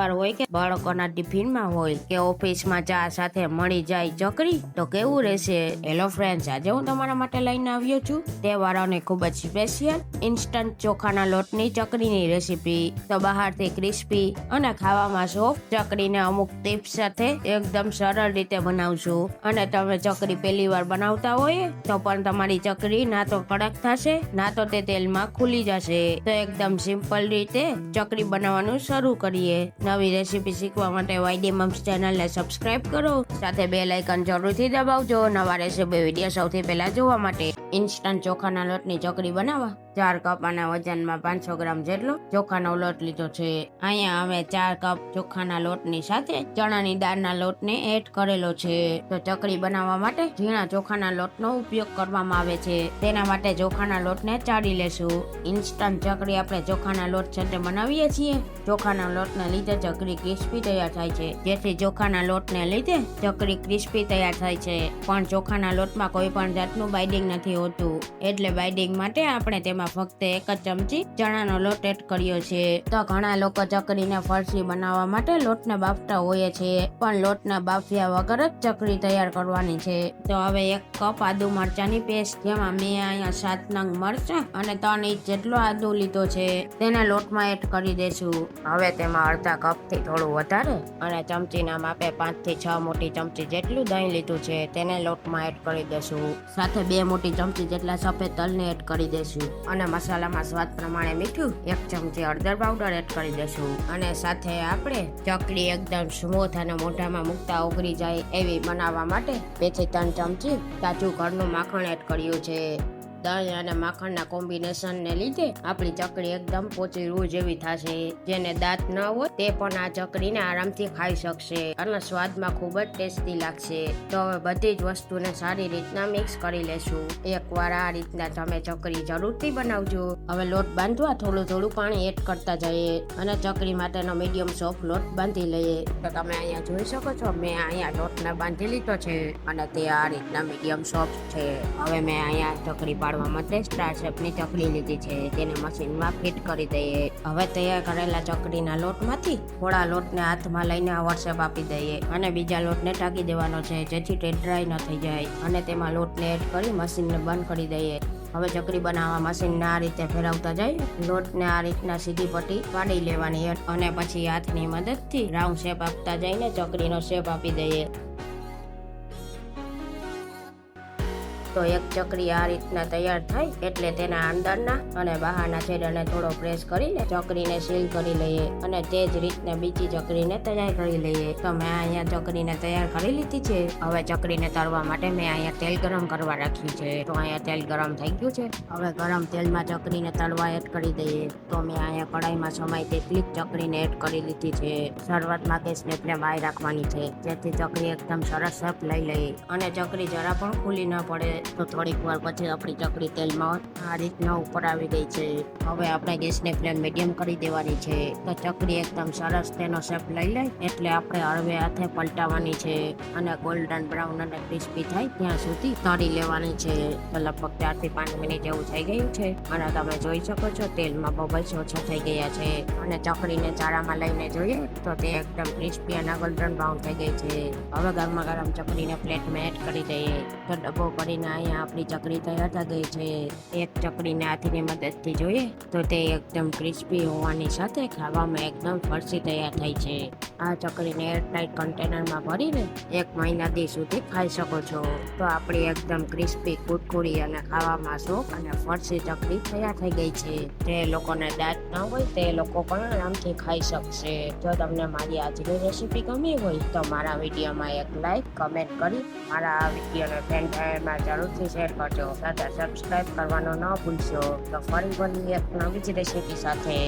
તહેવાર હોય કે બાળકોના ટિફિનમાં હોય કે ઓફિસમાં ચા સાથે મળી જાય ચકરી તો કેવું રહેશે? હેલો ફ્રેન્ડ્સ આજે હું તમારા માટે લઈને આવ્યો છું તહેવારોને ખૂબ જ સ્પેશિયલ ઇન્સ્ટન્ટ ચોખાના લોટની ચકરીની રેસીપી તો બહારથી ક્રિસ્પી અને ખાવામાં સોફ્ટ ચકરીને અમુક ટિપ્સ સાથે એકદમ સરળ રીતે બનાવશું અને તમે ચકરી પહેલી વાર બનાવતા હોય, તો પણ તમારી ચકરી ના તો કડક થશે, ના તો તે તેલમાં ખુલી જશે. તો એકદમ સિમ્પલ રીતે ચકરી બનાવવાનું શરૂ કરીએ. નવી રેસીપી શીખવા માટે વાયડી મમ્સ ચેનલને સબસ્ક્રાઇબ કરો. સાથે બે લાઇકન જરૂરથી દબાવજો. નવા રેસીપી વીડિયો સૌથી પહેલા જોવા માટે ઇન્સ્ટન્ટ ચોખાના લોટની ચકરી બનાવવા ચાર કપ અને વજનમાં પાંચસો ગ્રામ જેટલો ચોખાનો લોટ લીધો છે. અહીંયા અમે ચાર કપ ચોખાના લોટની સાથે ચણાની દાળના લોટને એડ કરેલો છે. તો ચકરી બનાવવા માટે ઝીણા ચોખાના લોટનો ઉપયોગ કરવામાં આવે છે. તેના માટે ચોખાના લોટને ચાળી લેશું. ઇન્સ્ટન્ટ ચકરી આપણે ચોખાના લોટ સાથે બનાવીએ છીએ. ચોખાના લોટને લીધે ચકરી ક્રિસ્પી તૈયાર થાય છે. જેથી ચોખાના લોટને લીધે ચકરી ક્રિસ્પી તૈયાર થાય છે. પણ ચોખાના લોટમાં કોઈ પણ જાતનું બાઇડિંગ નથી હોતું. એટલે બાઇડિંગ માટે આપણે તેમાં ફક્ત એક જ ચમચી ચણાનો લોટ એડ કર્યો છે. તો ઘણા લોકો ચકરીને ફરસી બનાવવા માટે લોટને બાફતા હોય છે, પણ લોટને બાફ્યા વગર જ ચકરી તૈયાર કરવાની છે. તો હવે એક કપ આદુ મરચાની પેસ્ટ જેમાં મેં અહીંયા સાત નંગ મરચા અને ત્રણ ઇંચ જેટલો આદુ લીધો છે. તેને લોટમાં એડ કરી દેશું. હવે તેમાં અડધા કપથી થોડું વધારે અને ચમચીના માપે પાંચથી છ મોટી ચમચી જેટલું દહીં લીધું છે, તેને લોટમાં એડ કરી દેશું. સાથે બે મોટી ચમચી જેટલા સફેદ તલને એડ કરી દેશું. અને મસાલામાં સ્વાદ પ્રમાણે મીઠું એક ચમચી હળદર પાવડર એડ કરી દેશું. અને સાથે આપણે ચકલી એકદમ સ્મૂથ અને મોઢામાં મૂકતા ઓગળી જાય એવી બનાવવા માટે બેથી ત્રણ ચમચી તાજું ઘરનું માખણ એડ કર્યું છે. દહીં અને માખણના કોમ્બિનેશનને લીધે આપણી ચકડી એકદમ પોચી રૂ જેવી થશે. જેને દાંત ન હોય તે પણ આ ચકડીને આરામથી ખાઈ શકશે અને સ્વાદમાં ખૂબ જ ટેસ્ટી લાગશે. તો હવે બધી જ વસ્તુને સારી રીતના મિક્સ કરી લેશું. એકવાર આ રીતના તમે ચકડી જરૂરથી બનાવજો. હવે લોટ બાંધવા થોડું થોડું પાણી એડ કરતા જઈએ અને ચકડી માટેનો મીડિયમ સોફ્ટ લોટ બાંધી લઈએ. તો તમે અહીંયા જોઈ શકો છો, મેં અહીંયા લોટને બાંધી લીધો છે અને તે આ રીતના મીડિયમ સોફ્ટ છે. હવે મેં અહીંયા ચકરી પાડવા માટે સ્ટાર શેપની ચકડી લીધી છે. તેને મશીનમાં ફિટ કરી દઈએ. હવે તૈયાર કરેલા ચકડીના લોટમાંથી થોડા લોટને હાથમાં લઈને વોટ્સએપ આપી દઈએ અને બીજા લોટને ટાંકી દેવાનો છે જેથી તે ડ્રાય ન થઈ જાય. અને તેમાં લોટને એડ કરી મશીનને બંધ કરી દઈએ. હવે ચકરી બનાવવા મશીનને આ રીતે ફેરવતા જાય લોટને આ રીતના સીધી પટ્ટી પાડી લેવાની અને પછી હાથની મદદથી રાઉન્ડ શેપ આપતા જઈને ચકરીનો શેપ આપી દઈએ. તો એક ચકરી આ રીતના તૈયાર થાય એટલે તેના અંદરના અને બહારના છેડાને થોડો પ્રેસ કરીને ચકરીને સીલ કરી લઈએ અને તે જ રીતને બીજી ચકરીને તૈયાર કરી લઈએ. તો મેં અહીંયા ચકરીને તૈયાર કરી લીધી છે. હવે ચકરીને તળવા માટે મેં અહીંયા તેલ ગરમ કરવા રાખ્યું છે. તો અહીંયા તેલ ગરમ થઈ ગયું છે. હવે ગરમ તેલમાં ચકરીને તળવા એડ કરી દઈએ. તો મેં અહીંયા કડાઈમાં સમાય તેટલી જ ચકરીને એડ કરી લીધી છે. શરૂઆતમાં ગેસને ફ્લેમ હાઈ રાખવાની છે. જેથી ચકરી એકદમ સરસ શેપ લઈ લઈએ. અને ચકરી જરા પણ ખુલી ન પડે. તો થોડીક વાર પછી આપણી ચકરી તેલમાં આ રીતના ઉપર આવી ગઈ છે. હવે આપણે ગેસની ફ્લેમ મીડિયમ કરી દેવાની છે. તો ચકરી એકદમ સરસ તેનો શેપ લઈ લે એટલે આપણે હળવે હાથે પલટાવવાની છે અને ગોલ્ડન બ્રાઉન અને ક્રિસ્પી થાય ત્યાં સુધી તળી લેવાની છે. તો લગભગ ચારથી પાંચ મિનિટ એવું થઈ ગયું છે અને તમે જોઈ શકો છો તેલમાં બબલ્સ ઓછા થઈ ગયા છે. અને ચકડીને ચારામાં લઈને જોઈએ તો તે એકદમ ક્રિસ્પી અને ગોલ્ડન બ્રાઉન થઈ ગઈ છે. હવે ગરમા ગરમ ચકડીને પ્લેટમાં એડ કરી દઈએ. તો ડબ્બો કરીને અહીંયા આપણી ચકડી તૈયાર થઈ ગઈ છે. એક ચકડીને હાથીની મદદથી જોઈએ તો તે એકદમ ક્રિસ્પી હોવાની સાથે ખાવામાં એકદમ ફરસી તૈયાર થઈ છે. આ ચકરીને એરટાઈટ કન્ટેનરમાં ભરીને એક મહિના દી સુધી ખાઈ શકો છો. તો આપણી એકદમ ક્રિસ્પી કુટકુડી અને ખાવામાં સુખ અને ફરસી ચકરી તૈયાર થઈ ગઈ છે. જે લોકોને દાંત ન હોય તે લોકો પણ આરામથી ખાઈ શકશે. જો તમને મારી આજની રેસીપી ગમી હોય તો મારા વિડીયોમાં એક લાઈક કમેન્ટ કરી મારા આ વિડીયોને ફ્રેન્ડ ફેરમાં જરૂરથી શેર કરજો. સાથે સબસ્ક્રાઈબ કરવાનું ન ભૂલશો. તો ફરી ફરી એક નવી જ રેસીપી સાથે.